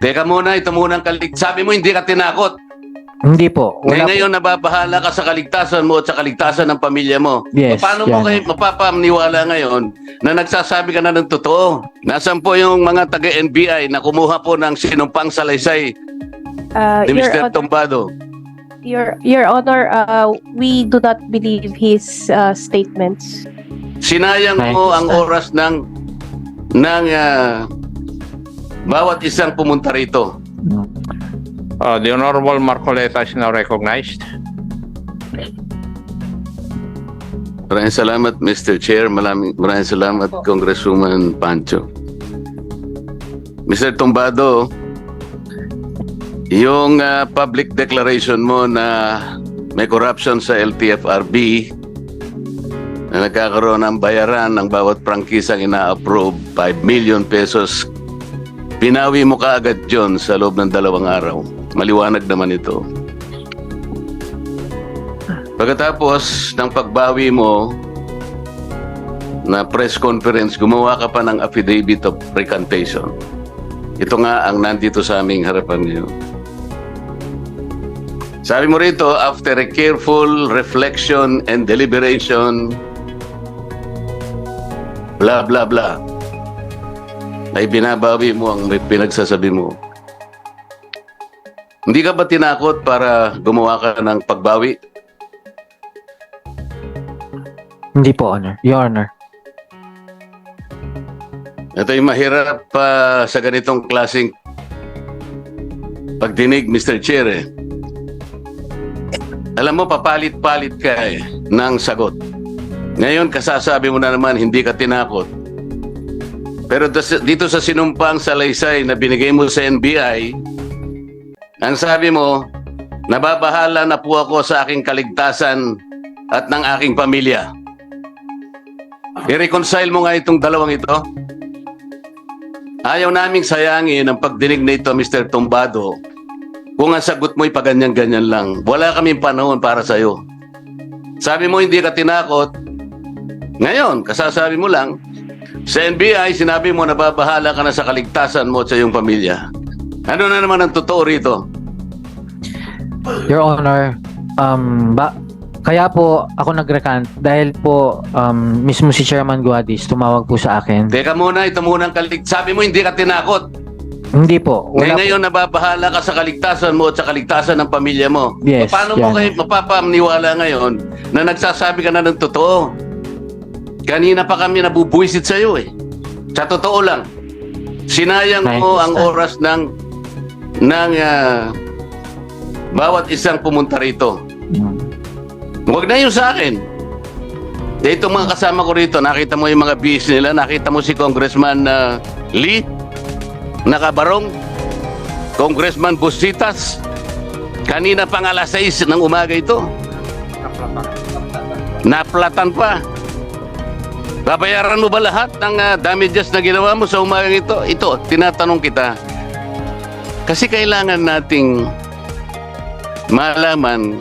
Teka muna, ito muna ang kalig... Sabi mo hindi ka tinakot. Hindi po. Ngayon, po. ngayon nababahala ka sa kaligtasan mo at sa kaligtasan ng pamilya mo. Yes, Paano mo yan. kayo mapapaniwala ngayon na nagsasabi ka na ng totoo? Nasaan po yung mga taga-NBI na kumuha po ng sinumpang salaysay Uh, ni Your, Mr. Hon- Tombado? Your, Your Honor, uh, we do not believe his uh, statements. Sinayang mo ang oras ng ng ah, bawat isang pumunta rito. Uh, the Honorable Marcoleta is now recognized. Maraming salamat, Mr. Chair. Maraming, maraming salamat, Congresswoman Pancho. Mr. Tumbado, yung ah, public declaration mo na may corruption sa LTFRB, na nagkakaroon ng bayaran ng bawat prangkisang ina-approve, 5 million pesos, pinawi mo kaagad yon sa loob ng dalawang araw. Maliwanag naman ito. Pagkatapos ng pagbawi mo na press conference, gumawa ka pa ng affidavit of recantation. Ito nga ang nandito sa aming harapan ngayon. Sabi mo rito, after a careful reflection and deliberation, blah, blah, blah, ay binabawi mo ang pinagsasabi mo. Hindi ka ba tinakot para gumawa ka ng pagbawi? Hindi po, Honor. Your Honor. Ito yung mahirap pa sa ganitong klaseng pagdinig, Mr. Chair. Eh. Alam mo, papalit-palit ka eh, ng sagot. Ngayon, kasasabi mo na naman, hindi ka tinakot. Pero dito sa sinumpang salaysay na binigay mo sa NBI, ang sabi mo, nababahala na po ako sa aking kaligtasan at ng aking pamilya. I-reconcile mo nga itong dalawang ito. Ayaw naming sayangin ang pagdinig na ito, Mr. Tumbado. Kung ang sagot mo'y paganyan-ganyan lang, wala kaming panahon para sa'yo. Sabi mo hindi ka tinakot. Ngayon, kasasabi mo lang, sa NBI, sinabi mo nababahala ka na sa kaligtasan mo at sa iyong pamilya. Ano na naman ang totoo rito? Your Honor, um, ba, kaya po ako nag-recant dahil po um, mismo si Chairman Guadis tumawag po sa akin. Teka muna, ito muna ang kalig... Sabi mo hindi ka tinakot. Hindi po. Ngayon, Wala po. ngayon nababahala ka sa kaligtasan mo at sa kaligtasan ng pamilya mo. Yes, Paano mo yan. kayo mapapaniwala ngayon na nagsasabi ka na ng totoo? Kanina pa kami nabubuisit sa iyo eh. Sa totoo lang. Sinayang mo ang oras ng ng ah, bawat isang pumunta rito. Mm. Huwag na yun sa akin. Dito mga kasama ko rito, nakita mo yung mga bis nila, nakita mo si Congressman ah, Lee, nakabarong, Congressman Busitas, kanina pang alas 6 ng umaga ito. Naplatan pa. Babayaran mo ba lahat ng ah, damages na ginawa mo sa umagang ito? Ito, tinatanong kita. Kasi kailangan nating malaman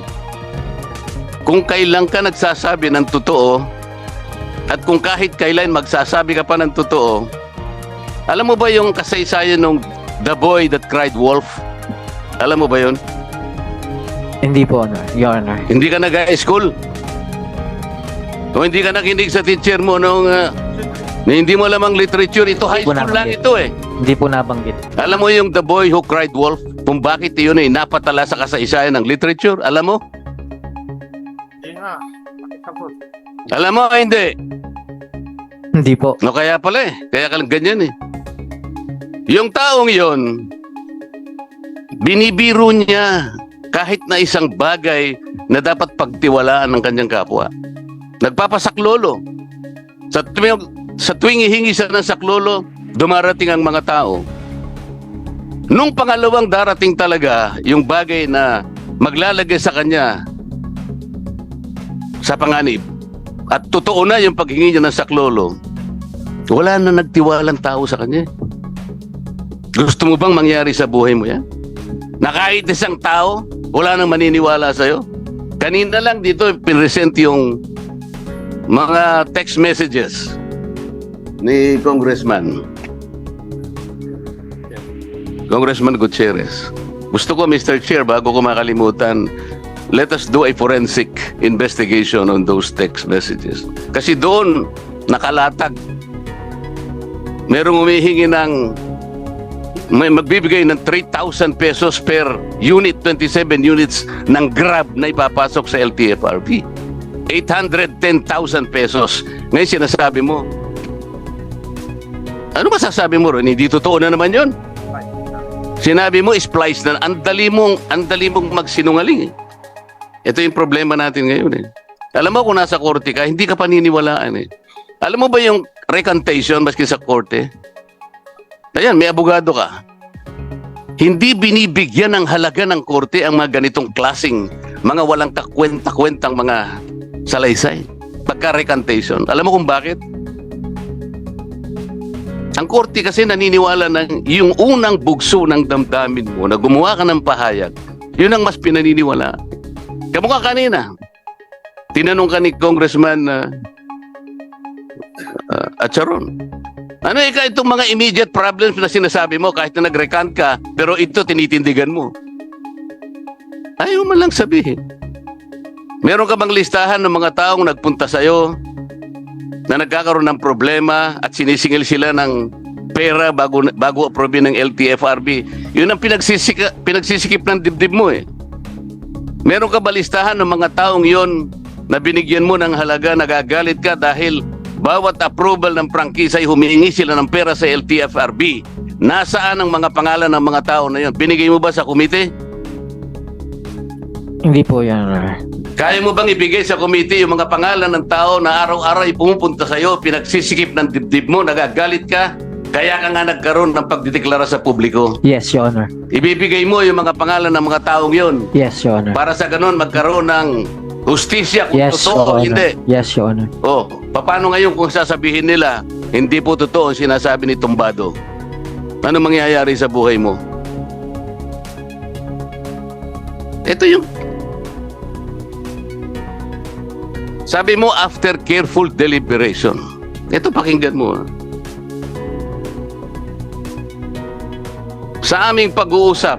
kung kailan ka nagsasabi ng totoo at kung kahit kailan magsasabi ka pa ng totoo, alam mo ba yung kasaysayan ng The Boy That Cried Wolf? Alam mo ba yun? Hindi po, Honor. Your Honor. Hindi ka nag-school? O hindi ka nakinig sa teacher mo nung na hindi mo alam ang literature? Ito high Hindi school lang ito eh. Hindi po nabanggit. Alam mo yung The Boy Who Cried Wolf? Kung bakit yun ay napatala sa kasaysayan ng literature? Alam mo? Alam mo, hindi. Hindi po. No, kaya pala eh. Kaya ka lang ganyan eh. Yung taong yon, binibiro niya kahit na isang bagay na dapat pagtiwalaan ng kanyang kapwa. Nagpapasaklolo. Sa tuwing, sa tuwing ihingi siya ng saklolo, dumarating ang mga tao. Nung pangalawang darating talaga yung bagay na maglalagay sa kanya sa panganib at totoo na yung paghingi niya ng saklolo, wala na nagtiwalang tao sa kanya. Gusto mo bang mangyari sa buhay mo yan? Na kahit isang tao, wala nang maniniwala sa'yo? Kanina lang dito, pinresent yung mga text messages ni Congressman. Congressman Gutierrez, gusto ko, Mr. Chair, bago ko makalimutan, let us do a forensic investigation on those text messages. Kasi doon, nakalatag. Merong humihingi ng may magbibigay ng 3,000 pesos per unit, 27 units ng Grab na ipapasok sa LTFRB. 810,000 pesos. Ngayon sinasabi mo, ano masasabi mo ron? Hindi totoo na naman yon. Sinabi mo, splice na. Ang dali mong, ang dali mong magsinungaling. eh. Ito yung problema natin ngayon eh. Alam mo kung nasa korte ka, hindi ka paniniwalaan eh. Alam mo ba yung recantation maski sa korte? Ayan, may abogado ka. Hindi binibigyan ng halaga ng korte ang mga ganitong klasing mga walang kakwenta-kwentang mga salaysay. Pagka-recantation. Alam mo kung bakit? Ang korte kasi naniniwala ng yung unang bugso ng damdamin mo na gumawa ka ng pahayag, yun ang mas pinaniniwala. Kamukha kanina. Tinanong ka ni Congressman uh, uh, Acharon. Ano ika itong mga immediate problems na sinasabi mo kahit na nag-recant ka, pero ito tinitindigan mo? Ayaw mo lang sabihin. Meron ka bang listahan ng mga taong nagpunta sa'yo na nagkakaroon ng problema at sinisingil sila ng pera bago bago approve ng LTFRB. Yun ang pinagsisika, pinagsisikip ng dibdib mo eh. Meron ka ba listahan ng mga taong yon na binigyan mo ng halaga, nagagalit ka dahil bawat approval ng prangkisa ay humihingi sila ng pera sa LTFRB. Nasaan ang mga pangalan ng mga tao na yon? Binigay mo ba sa komite? Hindi po, Your Honor. Kaya mo bang ibigay sa komite yung mga pangalan ng tao na araw-araw ay pumupunta sa iyo, pinagsisikip ng dibdib mo, nagagalit ka, kaya ka nga nagkaroon ng pagdideklara sa publiko. Yes, Your Honor. Ibibigay mo yung mga pangalan ng mga taong yon Yes, Your Honor. para sa ganun magkaroon ng hustisya kung Yes, totoo o hindi. Yes, Your Honor. Oh, paano ngayon kung sasabihin nila hindi po totoo ang sinasabi ni Tumbado? Ano mangyayari sa buhay mo? Ito yung Sabi mo after careful deliberation. Ito pakinggan mo. Sa aming pag-uusap,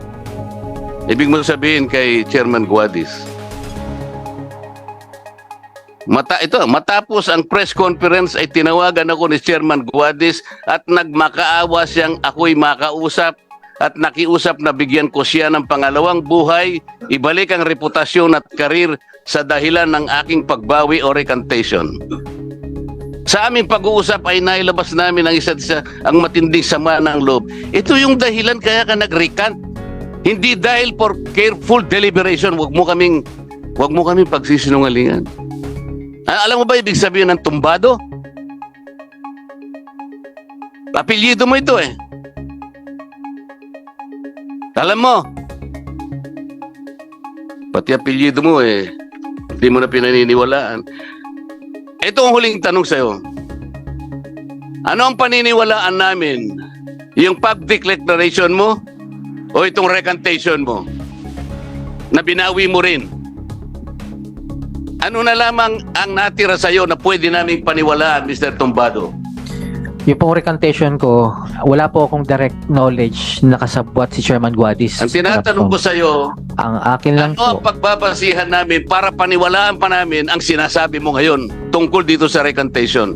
ibig mo sabihin kay Chairman Guadis, Mata ito, matapos ang press conference ay tinawagan ako ni Chairman Guadis at nagmakaawa siyang ako'y makausap at nakiusap na bigyan ko siya ng pangalawang buhay, ibalik ang reputasyon at karir sa dahilan ng aking pagbawi o recantation. Sa aming pag-uusap ay nailabas namin ang isa't isa ang matinding sama ng loob. Ito yung dahilan kaya ka nag-recant. Hindi dahil for careful deliberation, wag mo kaming wag mo kaming pagsisinungalingan. Ah, alam mo ba ibig sabihin ng tumbado? Apelyido mo ito eh. Alam mo, pati apelyido mo eh, hindi mo na pinaniniwalaan. Ito ang huling tanong sa'yo. Ano ang paniniwalaan namin? Yung public declaration mo o itong recantation mo? Na binawi mo rin? Ano na lamang ang natira sa'yo na pwede naming paniwalaan, Mr. Tumbado? Yung pong recantation ko, wala po akong direct knowledge na kasabwat si Chairman Guadis. Ang tinatanong ko sa'yo, Ang akin lang ano ang po, pagbabasihan namin para paniwalaan pa namin ang sinasabi mo ngayon tungkol dito sa recantation?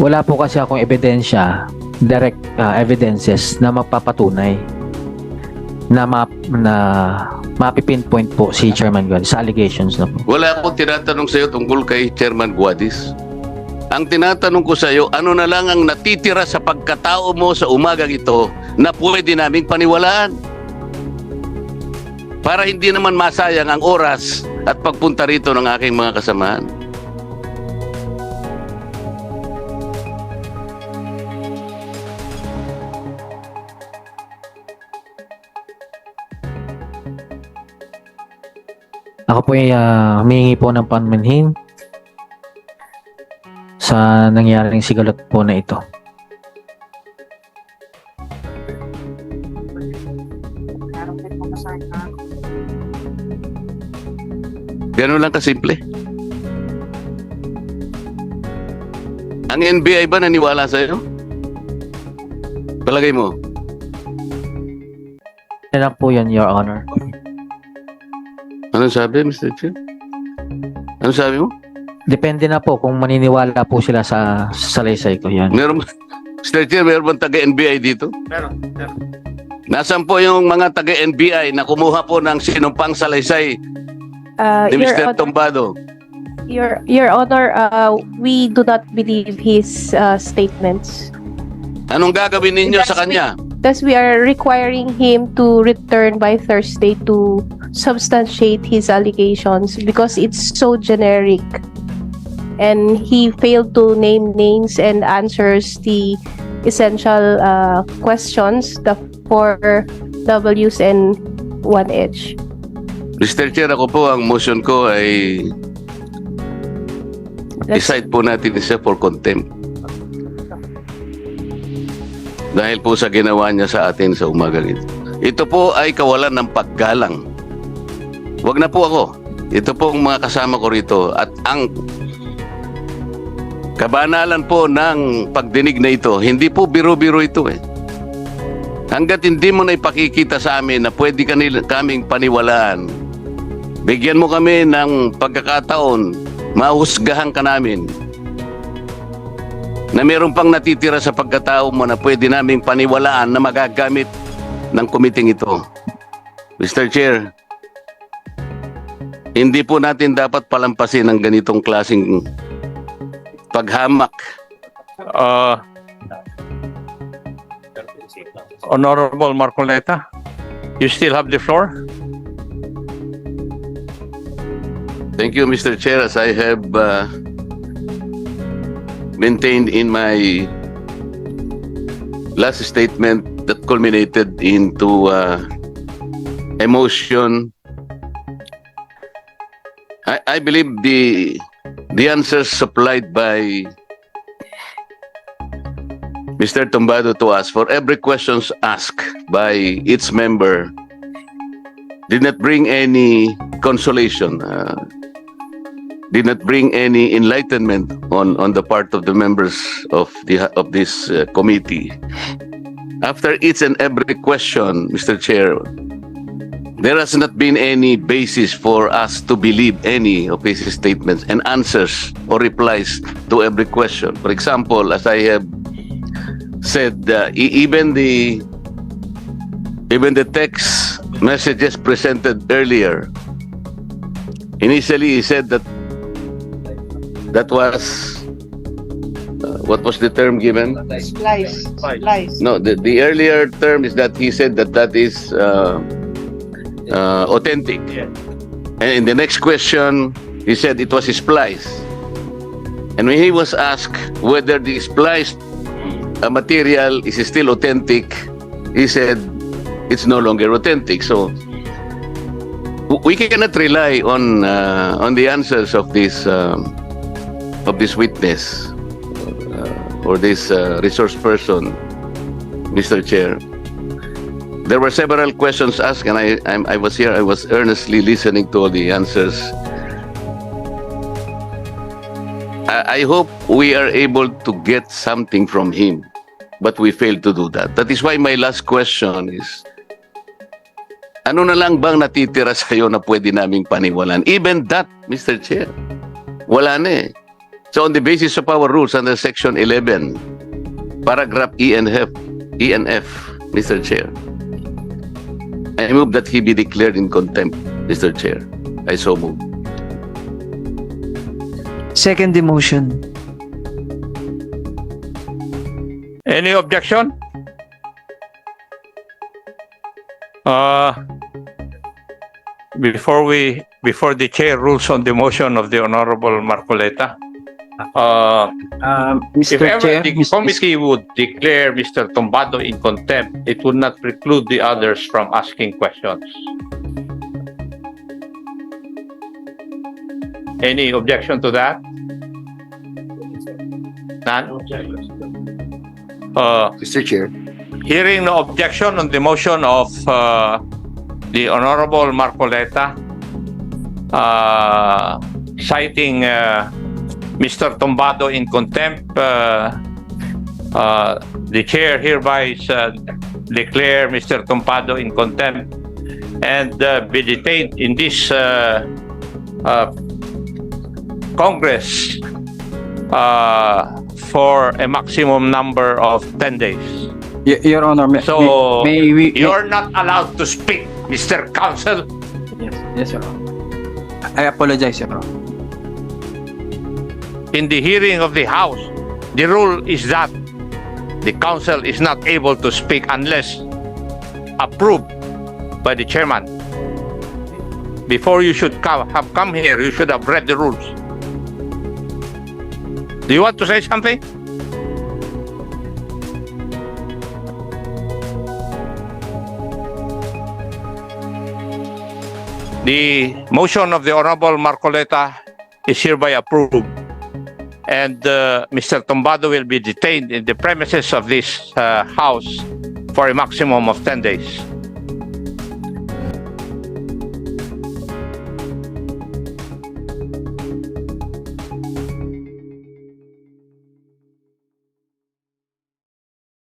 wala po kasi akong ebidensya, direct uh, evidences na mapapatunay na map na mapipinpoint po si Chairman Guadis sa allegations na po. Wala akong tinatanong sa'yo tungkol kay Chairman Guadis. Ang tinatanong ko sa'yo, ano na lang ang natitira sa pagkatao mo sa umagang ito na pwede naming paniwalaan? Para hindi naman masayang ang oras at pagpunta rito ng aking mga kasamahan. Ako po ay ah, uh, humingi po ng panmanhin sa nangyaring sigalot po na ito. Ganun lang kasimple. Ang NBI ba naniwala sa'yo? Palagay mo? Yan po yan, Your Honor. Anong sabi, Mr. Chair? Anong sabi mo? Depende na po kung maniniwala po sila sa salaysay ko yan. Meron? Mr. Chair, meron bang taga-NBI dito? Meron, meron. Nasaan po yung mga taga-NBI na kumuha po ng sinumpang salaysay Uh, ni Your Mr. Honor, Tombado? Your, Your Honor, uh, we do not believe his uh, statements. Anong gagawin ninyo sa kanya? Thus, we are requiring him to return by Thursday to substantiate his allegations because it's so generic. And he failed to name names and answers the essential uh, questions, the four W's and one H. Mr. Chair, ako po, ang motion ko ay That's- decide po natin siya for contempt. Dahil po sa ginawa niya sa atin sa umagang ito. Ito po ay kawalan ng paggalang. Huwag na po ako. Ito po ang mga kasama ko rito. At ang kabanalan po ng pagdinig na ito, hindi po biro-biro ito eh. Hanggat hindi mo na ipakikita sa amin na pwede kanil, kaming paniwalaan, bigyan mo kami ng pagkakataon, mahusgahan ka namin na meron pang natitira sa pagkatao mo na pwede naming paniwalaan na magagamit ng kumiting ito. Mr. Chair, hindi po natin dapat palampasin ang ganitong klasing paghamak. Uh, Honorable Marcoleta, you still have the floor? Thank you, Mr. Chair, as I have uh, maintained in my last statement that culminated into uh, emotion. I, I believe the the answers supplied by Mr. Tombado to us for every questions asked by its member did not bring any consolation. Uh, did not bring any enlightenment on on the part of the members of the of this uh, committee. After each and every question, Mr. Chair, there has not been any basis for us to believe any of his statements and answers or replies to every question. For example, as I have said, uh, e- even the even the text messages presented earlier initially he said that that was uh, what was the term given? Splice. Splice. no the, the earlier term is that he said that that is uh, uh, authentic. And in the next question he said it was splice. And when he was asked whether the spliced uh, material is still authentic he said it's no longer authentic. So we cannot rely on uh, on the answers of this um, of this witness uh, or this uh, resource person, Mr. Chair. There were several questions asked, and I I'm, I was here. I was earnestly listening to all the answers. I, I hope we are able to get something from him, but we failed to do that. That is why my last question is, ano na lang bang natitira sa iyo na pwede naming paniwalan? Even that, Mr. Chair, wala na eh. So on the basis of our rules under Section 11, paragraph E and F, E and F, Mr. Chair, I move that he be declared in contempt, Mr. Chair. I so move. Second demotion. Any objection? Uh, before we, before the chair rules on the motion of the Honorable Marcoleta, uh, Um, if Mr. ever Chair, the Mr. committee would declare Mr. Tombado in contempt, it would not preclude the others from asking questions. Any objection to that? None? Uh, Mr. Chair, Hearing no objection on the motion of uh, the Honorable Marcoleta, uh, citing uh, Mr. Tombado in contempt. Uh, uh, the chair hereby uh, declare Mr. Tombado in contempt and uh, be detained in this uh, uh, Congress uh, for a maximum number of 10 days. Y- Your Honor, may, So, may, may we... You're not allowed to speak, Mr. Counsel. Yes, yes, Your Honor. I apologize, Your Honor. In the hearing of the House, the rule is that the Council is not able to speak unless approved by the chairman. Before you should come, have come here, you should have read the rules. Do you want to say something? The motion of the Honorable Marcoleta is hereby approved. And uh, Mr. Tombado will be detained in the premises of this uh, house for a maximum of 10 days.